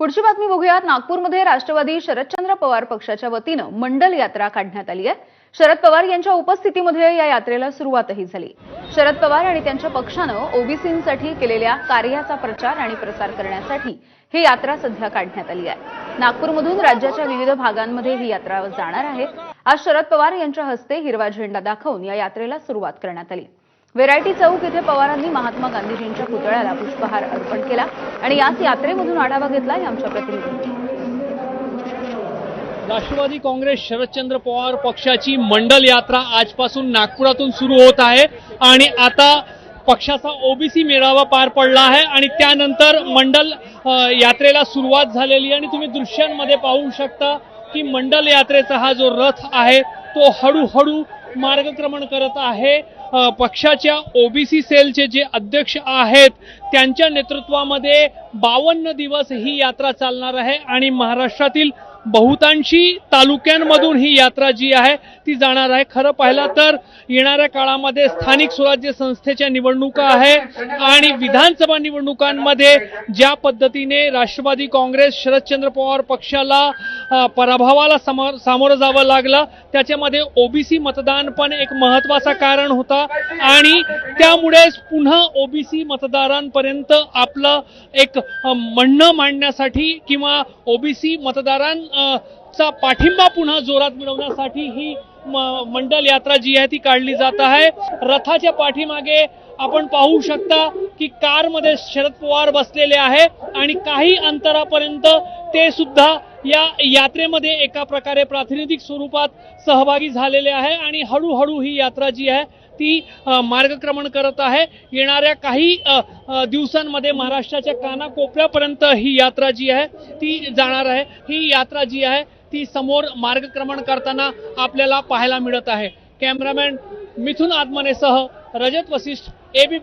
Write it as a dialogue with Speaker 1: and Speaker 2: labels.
Speaker 1: पुढची बातमी बघूयात. नागपूरमध्ये राष्ट्रवादी शरदचंद्र पवार पक्षाच्या वतीनं मंडल यात्रा काढण्यात आली आहे. शरद पवार यांच्या उपस्थितीमध्ये या यात्रेला सुरुवातही झाली. शरद पवार आणि त्यांच्या पक्षानं ओबीसींसाठी केलेल्या कार्याचा प्रचार आणि प्रसार करण्यासाठी ही यात्रा सध्या काढण्यात आली आहे. नागपूरमधून राज्याच्या विविध भागांमध्ये ही यात्रा जाणार आहे. आज शरद पवार यांच्या हस्ते हिरवा झेंडा दाखवून या यात्रेला सुरुवात करण्यात आली. व्हेरायटी चौक इथे पवारांनी महात्मा गांधीजींच्या पुतळ्याला पुष्पहार अर्पण केला आणि याच यात्रेमधून आढावा घेतला आमच्या प्रतिनिधींनी.
Speaker 2: राष्ट्रवादी काँग्रेस शरदचंद्र पवार पक्षाची मंडल यात्रा आजपासून नागपुरातून सुरू होत आहे आणि आता पक्षाचा ओबीसी मेळावा पार पडला आहे आणि त्यानंतर मंडल यात्रेला सुरुवात झालेली आहे. आणि तुम्ही दृश्यांमध्ये पाहू शकता की मंडल यात्रेचा हा जो रथ आहे तो हळूहळू मार्गक्रमण करत आहे. पक्षाच्या ओबीसी सेलचे जे अध्यक्ष आहेत त्यांच्या नेतृत्वामध्ये बावन्न दिवस ही यात्रा चालणार आहे आणि महाराष्ट्रातील बहुतांशी तालुक्यांमधून ही यात्रा जी आहे ती जाणार आहे. खरं पाहिलं तर येणाऱ्या काळामध्ये स्थानिक स्वराज्य संस्थेच्या निवडणुका आहे आणि विधानसभा निवडणुकांमध्ये ज्या पद्धतीने राष्ट्रवादी काँग्रेस शरदचंद्र पवार पक्षाला पराभवाला समोर सामोरं जावं लागलं त्याच्यामध्ये ओबीसी मतदान पण एक महत्त्वाचा कारण होता आणि त्यामुळेच पुन्हा ओबीसी मतदारांपर्यंत आपलं एक म्हणणं मांडण्यासाठी किंवा ओबीसी मतदारां चा पाठिंबा पुन्हा जोरात मिळवण्यासाठी ही म- मंडल यात्रा जी आहे ती काढली जात आहे. रथाच्या पाठीमागे आपण पाहू शकता की कारमध्ये शरद पवार बसलेले आहे आणि काही अंतरापर्यंत ते सुद्धा या यात्रेमध्ये एका प्रकारे प्रातिनिधिक स्वरूपात सहभागी झालेले आहे आणि हळूहळू ही यात्रा जी आहे ती मार्गक्रमण करत आहे. येणाऱ्या काही दिवसांमध्ये महाराष्ट्राच्या कानाकोपऱ्यापर्यंत ही यात्रा जी आहे ती जाणार आहे. ही यात्रा जी आहे ती समोर मार्गक्रमण करताना आपल्याला पाहायला मिळत आहे. कॅमेरामॅन मिथुन आत्मनेसह रजत वसिष्ठ एबी